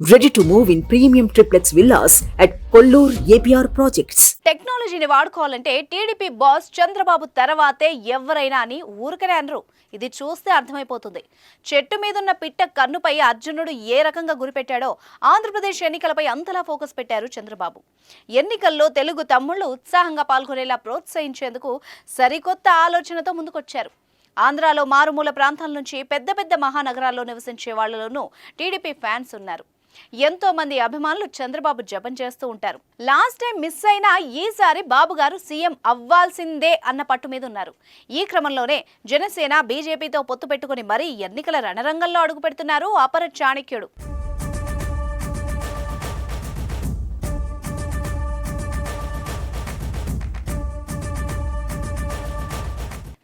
Ready to move in premium triplex villas at Kollur APR projects టెక్నాలజీని వాడుకోవాలంటే TDP boss Chandrababu తర్వాతే ఎవరైనా అని ఊరికనే అనరు. ఇది చూస్తే అర్థమైపోతుంది. చెట్టు మీదున్న పిట్ట కన్నుపై అర్జునుడు ఏ రకంగా గురిపెట్టాడో ఆంధ్రప్రదేశ్ ఎన్నికలపై అంతలా ఫోకస్ పెట్టారు చంద్రబాబు. ఎన్నికల్లో తెలుగు తమ్ముళ్ళు ఉత్సాహంగా పాల్గొనేలా ప్రోత్సహించేందుకు సరికొత్త ఆలోచనతో ముందుకొచ్చారు. ఆంధ్రాలో మారుమూల ప్రాంతాల నుంచి పెద్ద పెద్ద మహానగరాల్లో నివసించే వాళ్ళలోనూ టీడీపీ ఫ్యాన్స్ ఉన్నారు. ఎంతో మంది అభిమానులు చంద్రబాబు జపం చేస్తూ ఉంటారు. లాస్ట్ టైం మిస్ అయినా ఈసారి బాబు గారు సీఎం అవ్వాల్సిందే అన్న పట్టు మీద ఉన్నారు. ఈ క్రమంలోనే జనసేన బీజేపీతో పొత్తు పెట్టుకుని మరీ ఎన్నికల రణరంగంలో అడుగు పెడుతున్నారు అపర చాణక్యుడు.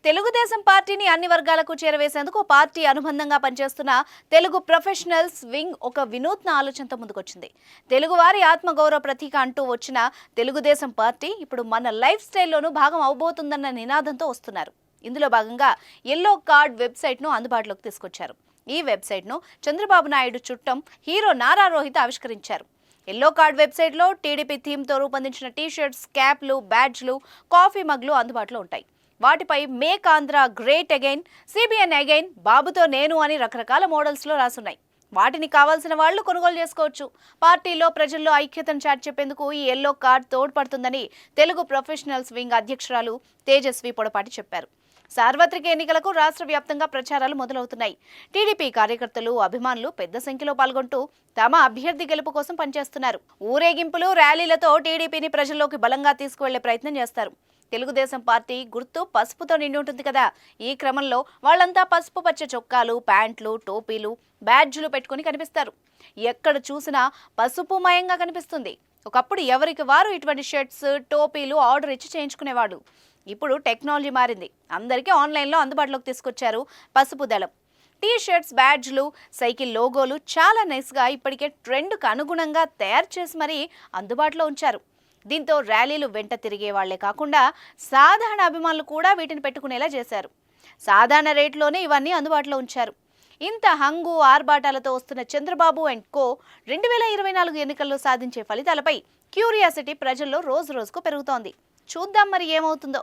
తెలుగుదేశం పార్టీని అన్ని వర్గాలకు చేరవేసేందుకు పార్టీ అనుబంధంగా పనిచేస్తున్న తెలుగు ప్రొఫెషనల్స్ వింగ్ ఒక వినూత్న ఆలోచనతో ముందుకొచ్చింది. తెలుగువారి ఆత్మగౌరవ ప్రతీక అంటూ వచ్చిన తెలుగుదేశం పార్టీ ఇప్పుడు మన లైఫ్ స్టైల్లోనూ భాగం అవబోతుందన్న నినాదంతో వస్తున్నారు. ఇందులో భాగంగా ఎల్లో కార్డ్ వెబ్సైట్ను అందుబాటులోకి తీసుకొచ్చారు. ఈ వెబ్సైట్ను చంద్రబాబు నాయుడు చుట్టం హీరో నారా రోహిత్ ఆవిష్కరించారు. ఎల్లో కార్డ్ వెబ్సైట్లో టీడీపీ థీమ్తో రూపొందించిన టీషర్ట్స్ క్యాప్లు బ్యాడ్జ్లు కాఫీ మగ్లు అందుబాటులో ఉంటాయి. వాటిపై make Andhra great again CBN again బాబుతో నేను అని రకరకాల మోడల్స్లో రాసున్నాయి. వాటిని కావాల్సిన వాళ్ళు కొనుగోలు చేసుకోవచ్చు. పార్టీలో ప్రజల్లో ఐక్యతను చాటి చెప్పేందుకు ఈ ఎల్లో కార్డ్ తోడ్పడుతుందని తెలుగు ప్రొఫెషనల్స్ వింగ్ అధ్యక్షురాలు తేజస్వి పొడపాటి చెప్పారు. సార్వత్రిక ఎన్నికలకు రాష్ట్ర వ్యాప్తంగా ప్రచారాలు మొదలవుతున్నాయి. టీడీపీ కార్యకర్తలు అభిమానులు పెద్ద సంఖ్యలో పాల్గొంటూ తమ అభ్యర్థి గెలుపు కోసం పనిచేస్తున్నారు. ఊరేగింపులు ర్యాలీలతో టీడీపీని ప్రజల్లోకి బలంగా తీసుకువెళ్ళే ప్రయత్నం చేస్తారు. తెలుగుదేశం పార్టీ గుర్తు పసుపుతో నిండి ఉంటుంది కదా. ఈ క్రమంలో వాళ్ళంతా పసుపు పచ్చ చొక్కాలు ప్యాంట్లు టోపీలు బ్యాడ్జులు పెట్టుకుని కనిపిస్తారు. ఎక్కడ చూసినా పసుపుమయంగా కనిపిస్తుంది. ఒకప్పుడు ఎవరికి వారు ఇటువంటి షర్ట్స్ టోపీలు ఆర్డర్ ఇచ్చి చేయించుకునేవాడు. ఇప్పుడు టెక్నాలజీ మారింది. అందరికీ ఆన్లైన్లో అందుబాటులోకి తీసుకొచ్చారు పసుపు దళం. టీ షర్ట్స్ బ్యాడ్జ్లు సైకిల్ లోగోలు చాలా నైస్గా ఇప్పటికే ట్రెండ్కు అనుగుణంగా తయారు చేసి మరీ అందుబాటులో ఉంచారు. దీంతో ర్యాలీలు వెంట తిరిగే వాళ్ళే కాకుండా సాధారణ అభిమానులు కూడా వీటిని పెట్టుకునేలా చేశారు. సాధారణ రేట్లోనే ఇవన్నీ అందుబాటులో ఉంచారు. ఇంత హంగు ఆర్భాటాలతో వస్తున్న చంద్రబాబు అండ్ కో రెండు వేల ఇరవై నాలుగు ఎన్నికల్లో సాధించే ఫలితాలపై క్యూరియాసిటీ ప్రజల్లో రోజు రోజుకు పెరుగుతోంది. చూద్దాం మరి ఏమవుతుందో.